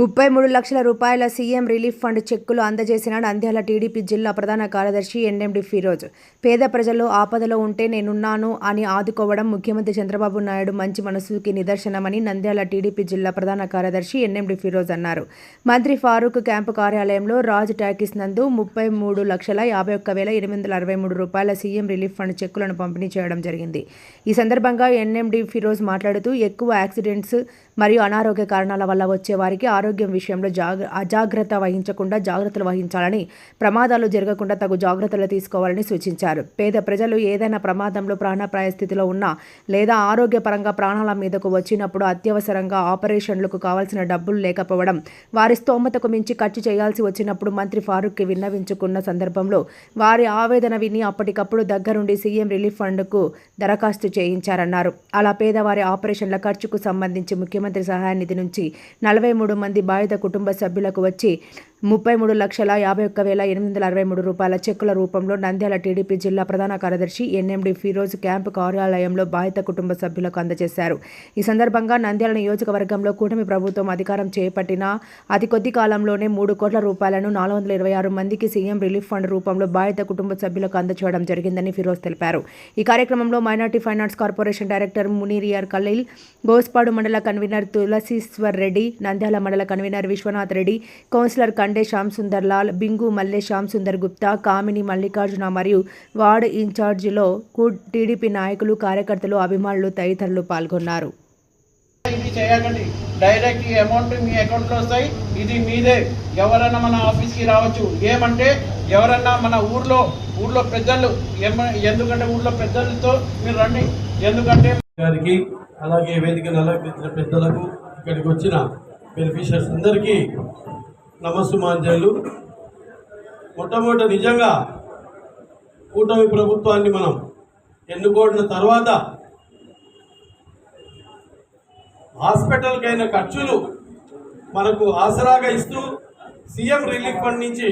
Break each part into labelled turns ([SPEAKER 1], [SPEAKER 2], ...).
[SPEAKER 1] ముప్పై మూడు లక్షల రూపాయల సీఎం రిలీఫ్ ఫండ్ చెక్కులు అందజేసిన నంద్యాల టీడీపీ జిల్లా ప్రధాన కార్యదర్శి ఎన్ఎండి ఫిరోజ్. పేద ప్రజలు ఆపదలో ఉంటే నేనున్నాను అని ఆదుకోవడం ముఖ్యమంత్రి చంద్రబాబు నాయుడు మంచి మనసుకి నిదర్శనమని నంద్యాల టీడీపీ జిల్లా ప్రధాన కార్యదర్శి ఎన్ఎండి ఫిరోజ్ అన్నారు. మంత్రి ఫారూక్ క్యాంపు కార్యాలయంలో రాజ్ టాకీస్ నందు ముప్పై మూడు లక్షల యాభై ఒక్క వేల ఎనిమిది వందల అరవై మూడు రూపాయల సీఎం రిలీఫ్ ఫండ్ చెక్కులను పంపిణీ చేయడం జరిగింది. ఈ సందర్భంగా ఎన్ఎండి ఫిరోజ్ మాట్లాడుతూ ఎక్కువ యాక్సిడెంట్స్ మరియు అనారోగ్య కారణాల వల్ల వచ్చే వారికి ఆరోగ్యం విషయంలో జాగ్ర అజాగ్రత్త వహించకుండా జాగ్రత్తలు వహించాలని ప్రమాదాలు జరగకుండా తగు జాగ్రత్తలు తీసుకోవాలని సూచించారు. పేద ప్రజలు ఏదైనా ప్రమాదంలో ప్రాణప్రాయ స్థితిలో ఉన్నా లేదా ఆరోగ్యపరంగా ప్రాణాల మీదకు వచ్చినప్పుడు అత్యవసరంగా ఆపరేషన్లకు కావాల్సిన డబ్బులు లేకపోవడం వారి స్తోమతకు మించి ఖర్చు చేయాల్సి వచ్చినప్పుడు మంత్రి ఫారూక్కి విన్నవించుకున్న సందర్భంలో వారి ఆవేదన విని అప్పటికప్పుడు దగ్గరుండి సీఎం రిలీఫ్ ఫండ్కు దరఖాస్తు చేయించారన్నారు. అలా పేదవారి ఆపరేషన్ల ఖర్చుకు సంబంధించి ముఖ్యమంత్రి సహాయ నిధి నుంచి నలభై మూడు మంది బాధిత కుటుంబ సభ్యులకు వచ్చి ముప్పై మూడు లక్షల యాభై ఒక్క వేల ఎనిమిది వందల అరవై మూడు రూపాయల చెక్కుల రూపంలో నంద్యాల టీడీపీ జిల్లా ప్రధాన కార్యదర్శి ఎన్ఎండి ఫిరోజ్ క్యాంపు కార్యాలయంలో బాధిత కుటుంబ సభ్యులకు అందజేశారు. ఈ సందర్భంగా నంద్యాల నియోజకవర్గంలో కూటమి ప్రభుత్వం అధికారం చేపట్టిన అతి కొద్ది కాలంలోనే మూడు కోట్ల రూపాయలను నాలుగు వందల ఇరవై ఆరు మందికి సీఎం రిలీఫ్ ఫండ్ రూపంలో బాధిత కుటుంబ సభ్యులకు అందచేయడం జరిగిందని ఫిరోజ్ తెలిపారు. ఈ కార్యక్రమంలో minority finance corporation director Muniriyar Khalil Gospadu మండల కన్వీనర్ తులసీశ్వర్ రెడ్డి నంద్యాల మండల కన్వీనర్ విశ్వనాథ్ రెడ్డి కౌన్సిలర్ కండే శ్యామ్ సుందర్ లాల్ బింగు మల్లె శ్యామ్ సుందర్ గుప్తా కామిని మల్లికార్జున మరియు వార్డ్ ఇన్ఛార్జిలో కు- టీడీపీ నాయకులు కార్యకర్తలు అభిమానులు తదితరులు పాల్గొన్నారు.
[SPEAKER 2] చేయకండి. డైరెక్ట్ ఈ అమౌంట్ మీ అకౌంట్లో వస్తాయి. ఇది మీదే. ఎవరైనా మన ఆఫీస్కి రావచ్చు. ఏమంటే ఎవరన్నా మన ఊర్లో ఊర్లో పెద్దలు ఎందుకంటే ఊర్లో పెద్దలతో మీరు రండి. ఎందుకంటే
[SPEAKER 3] గారికి అలాగే వేదికను అలంకరించిన పెద్దలకు ఇక్కడికి వచ్చిన బెనిఫిషియర్స్ అందరికీ నమస్సుమాంజలు. మొట్టమొదట నిజంగా కూటమి ప్రభుత్వాన్ని మనం ఎన్నుకోడిన తర్వాత హాస్పిటల్కైన ఖర్చులు మనకు ఆసరాగా ఇస్తూ సీఎం రిలీఫ్ ఫండ్ నుంచి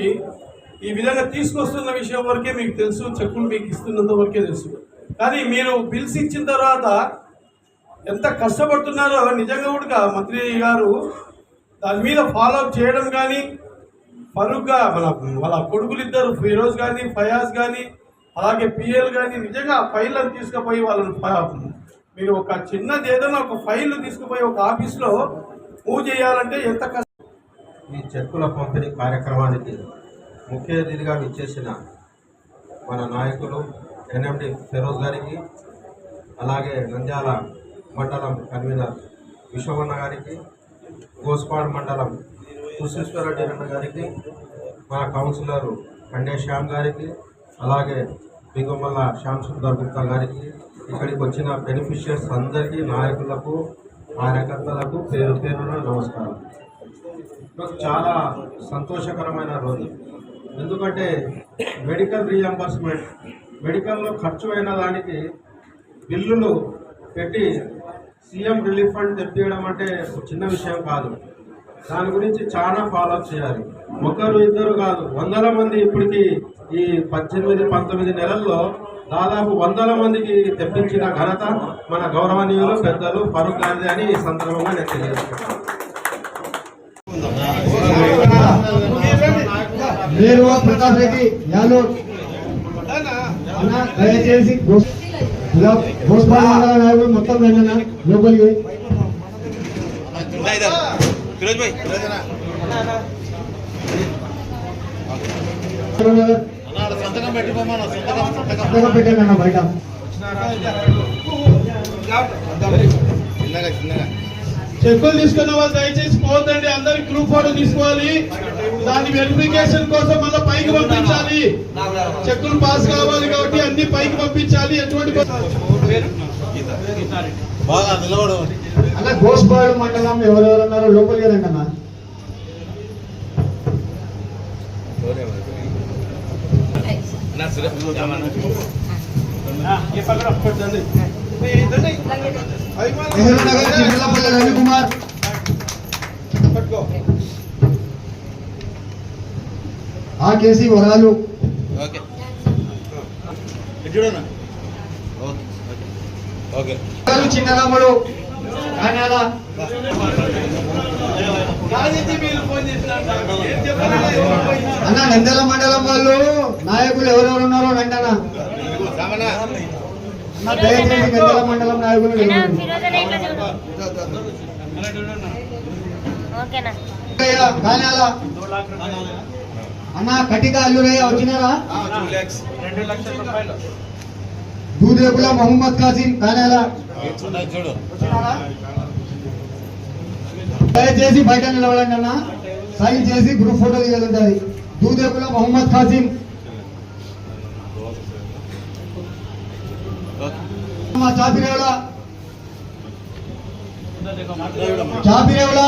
[SPEAKER 3] ఈ విధంగా తీసుకొస్తున్న విషయం వరకే మీకు తెలుసు చెక్కులు మీకు ఇస్తున్నంత వరకే తెలుసు. కానీ మీరు బిల్స్ ఇచ్చిన తర్వాత ఎంత కష్టపడుతున్నారో నిజంగా కూడా మంత్రి గారు దాని మీద ఫాలో అప్ చేయడం కానీ పరుగ్గా మన వాళ్ళ కొడుకులు ఇద్దరు ఫిరోజ్ కానీ ఫయాజ్ కానీ అలాగే పిఎల్ కానీ నిజంగా ఆ ఫైళ్ళని తీసుకుపోయి వాళ్ళని మీరు ఒక చిన్నది ఏదైనా ఒక ఫైల్ తీసుకుపోయి ఒక ఆఫీస్లో పూజ చేయాలంటే ఎంత కష్టం?
[SPEAKER 4] ఈ చెక్కుల పంపిణీ కార్యక్రమానికి ముఖ్య అతిథిగా విచ్చేసిన మన నాయకులు ఎన్ఎండి ఫిరోజ్ గారికి అలాగే నంద్యాల మండలం కన్వీనర్ విశ్వవన్న గారికి గోస్పాడ్ మండలం కుశేశ్వరరెడ్డి రెడ్డి గారికి మన కౌన్సిలర్ కండే శ్యామ్ గారికి అలాగే బింగమల్ల శ్యామ్ సుందర్ గుప్తా గారికి ఇక్కడికి వచ్చిన బెనిఫిషియర్స్ అందరికీ నాయకులకు కార్యకర్తలకు పేరు పేరున నమస్కారం. చాలా సంతోషకరమైన రోజు. ఎందుకంటే మెడికల్ రీఎంబర్స్మెంట్ మెడికల్లో ఖర్చు అయిన దానికి బిల్లులు పెట్టి సీఎం రిలీఫ్ ఫండ్ తెప్పియడం అంటే ఒక చిన్న విషయం కాదు. దాని గురించి చాలా ఫాలో చేయాలి. ఒకరు ఇద్దరు కాదు. వందల మంది ఇప్పటికి ఈ పద్దెనిమిది పంతొమ్మిది నెలల్లో దాదాపు వందల మందికి తెప్పించిన ఘనత మన గౌరవనీయులు పెద్దలు ఫరూక్ గాంధీ అని ఈ సందర్భంగా నేను తెలియజేస్తున్నాను.
[SPEAKER 5] మీరు ప్రతాప్ రెడ్డి దయచేసి ఇలా నాయకులు మొత్తం వెళ్ళిన? లోపలికి. సంతకం పెట్టండి అన్న బయట.
[SPEAKER 6] చెక్కులు తీసుకున్న వాళ్ళు దయచేసి పోవద్దండి అందరి గ్రూప్ ఫోటో తీసుకోవాలి. దాని వెరిఫికేషన్ కోసం మళ్ళీ పైకి పంపించాలి. చెక్కులు పాస్ కావాలి కాబట్టి అన్ని పైకి పంపించాలి. ఎటువంటి
[SPEAKER 5] అన్న గోస్పాల్ మండలం ఎవరెవరు ఉన్నారో లోపలికి రండి అన్న. నెహ్రూ నగర్ చిన్నపల్లి రవికుమార్. ఆ కేసీ వరాలు. చిన్నరాముడు. కానాల? అన్న నందల మండలం వాళ్ళు నాయకులు ఎవరెవరు ఉన్నారో రండి అన్న దయచేసి నందల మండలం నాయకులు కానాల అన్న కటిక అల్లురయ్య వచ్చినారా? దూదేపుల మొహమ్మద్ కాసిం కానాల? దయచేసి బయట నిలబడండి అన్న. సైన్ చేసి గ్రూప్ ఫోటో తీయాలంటది దూదేపుల మొహమ్మద్ కాసిం. చాపిరేవుల చాపిరేవుల